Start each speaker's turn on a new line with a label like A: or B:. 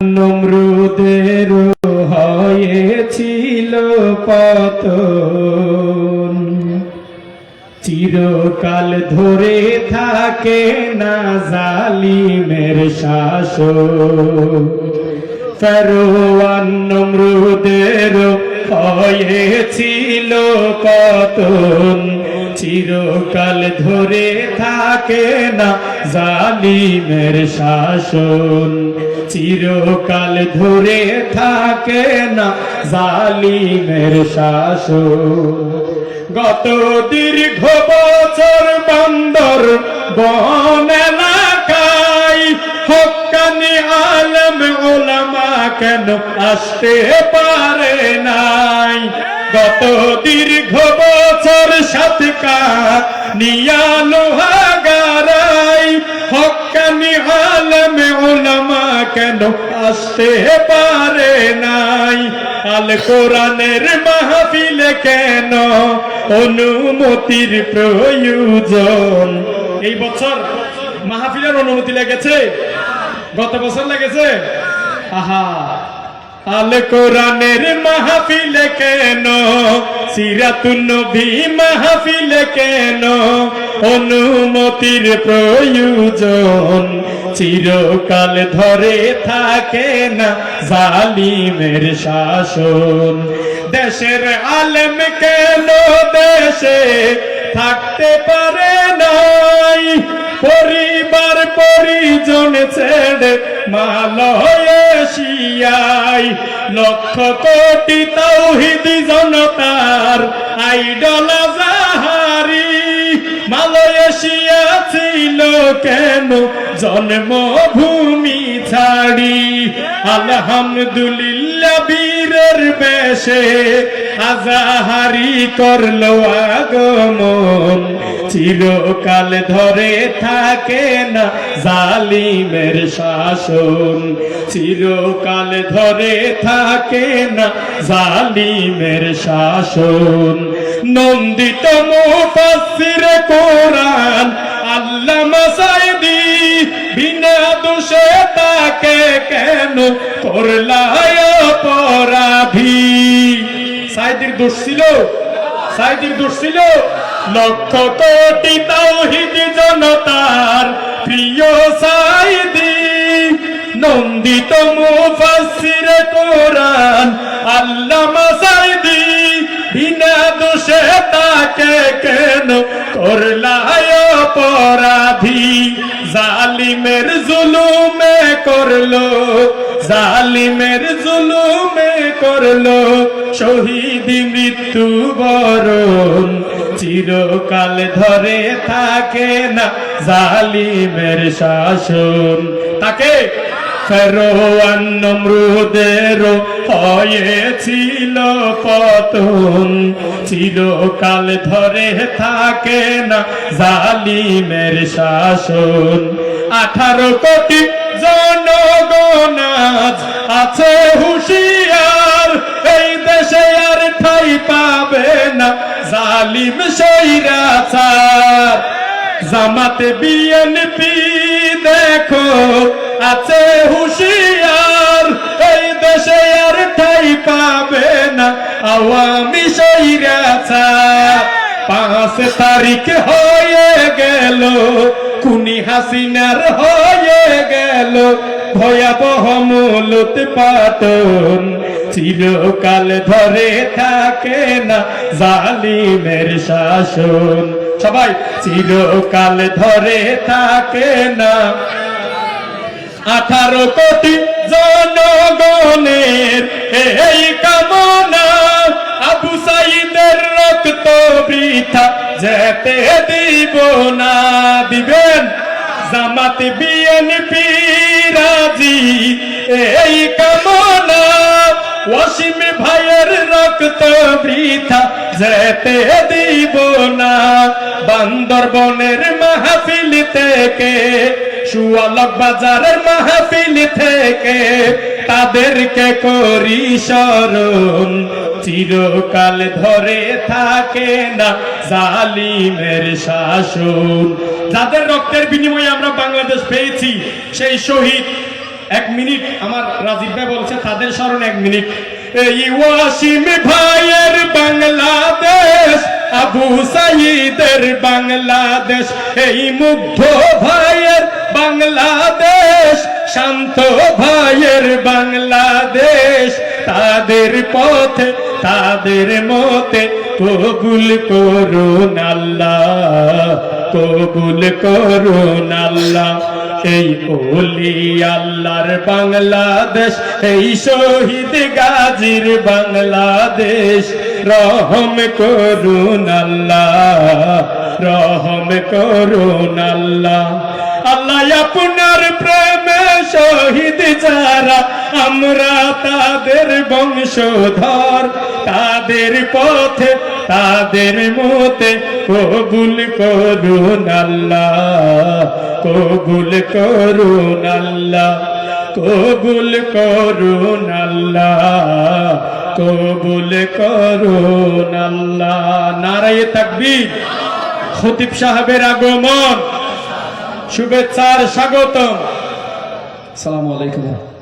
A: নমরুদের হয়েছিল পতন। চিরকাল ধরে থাকে না জালিমের শাসন। ফেরোয়ান নমরুদের হয়েছিল পতন। চিরকাল ধরে থাকে না জালিমের শাসন। চিরকাল ধরে থাকে না জালিমের শাসন। গত দীর্ঘ বছর বন্দর বন কেন আসতে পারে নাই? গত দীর্ঘ বছর সাতকা নিয়ালো হাগারাই হকানি আলম ওলামা কেন আসতে পারে নাই? আল কোরআনের মাহফিলে কেন অনুমতির প্রয়োজন? এই বছর মাহফিলের অনুমতি লেগেছে? গত বছর লেগেছে? আল কোরআনের মাহফিলে কেন? সিরাতুন নবী মাহফিলে কেন? অনুমতির প্রয়োজন চিরকাল ধরে থাকে না জালিমের শাসন। দেশের আলেম কেন দেশে থাকতে পারে নাই? পরিবার পরিজন ছেড়ে মালয়েশিয়াই লক্ষ কোটি তৌহিদি জনতার আইডল জাহারি মালয়েশিয়া ছিল কেন? জন্মভূমি ছাড়ি। আলহামদুলিল্লাহ। বীরের বেশে আজাহারি করল আগমন। চিরকাল ধরে থাকে না জালিমের শাসন। চিরকাল ধরে থাকে না জালিমের শাসন। নন্দিত মুফাসসির কোরআন আল্লামা সাইদি বিনা দোষে তাকে কেন করলায় অপরাধী। সাইদির দোষ ছিল? সাইদির দোষ ছিল? লক্ষ কোটি তাওহিদ জনতার প্রিয় সাইদি। নন্দিত মুফাসসির কোরআন আল্লামা সাইদি। বিনা দোষে তাকে কেন করলায় অপরাধী? জালিমের জুলুমে করল জালিমের জুলুমে করল শহীদি মৃত্যু বরণ। চিরকাল ধরে থাকে না জালিমের শাসন। তাকে ফেরোয়ান হয়েছিল পতন। চিরকাল ধরে থাকে না জালিমের শাসন। আঠারো কোটি জনগণ আজ আছে হুশিয়ার, এই দেশে আর ঠাই পাবে না। জালিম সৈরাচার জামাতে বিএনপি, দেখো, আছে হুশিয়ার, এই দেশে আর ঠাই পাবে না। আওয়ামী সৈরাচার পাঁচ তারিখ হয়ে গেল কুনি হাসিনার হয়ে গেল। ভয়াবহ মূলত পাতন। চিরকাল ধরে থাকে না জালিমের শাসন। সবাই, চিরকাল ধরে থাকে না। আঠারো কোটি জনগণের এই কামনা আবু সাইদের রক্ত বৃথা, যেতে দিব না, দিবেন জামাত রাজি এই কামনা ওয়াসিম ভাইয়ের রক্ত বৃথা যেতে দিব না। বান্দরবনের মাহফিল থেকে সুয়ালক বাজারের মাহফিল থেকে তাদেরকে করি স্মরণ। চিরকাল ধরে থাকে না জালিমের শাসন। যাদের রক্তের বিনিময়ে আমরা বাংলাদেশ পেয়েছি, সেই শহীদ এক মিনিট, আমার রাজীব ভাই বলছে, তাদের স্মরণ এক মিনিট। এই ওয়াসিম ভাইয়ের বাংলাদেশ, আবু সাইদের বাংলাদেশ, এই মুগ্ধ ভাইয়ের বাংলাদেশ, শান্ত ভাইয়ের বাংলাদেশ। তাদের পথে, তাদের মতে কবুল করুন আল্লাহ। কবুল করুন আল্লাহ। এই ওলি আল্লাহর বাংলাদেশ, এই শহীদ গাজীর বাংলাদেশ। রহম করুন আল্লাহ, রহম করুন আল্লাহ। আল্লাহ আপনার প্রেমে শহীদ যারা, আমরা তাদের বংশধর। তাদের পথে, তাদের মতে কবুল করুন আল্লাহ, কবুল করুন আল্লাহ, কবুল করুন আল্লাহ, কবুল করুন আল্লাহ। নারায়ে তাকবীর। খতিব সাহেবের আগমন। শুভেচ্ছার স্বাগতম। আসসালামু আলাইকুম।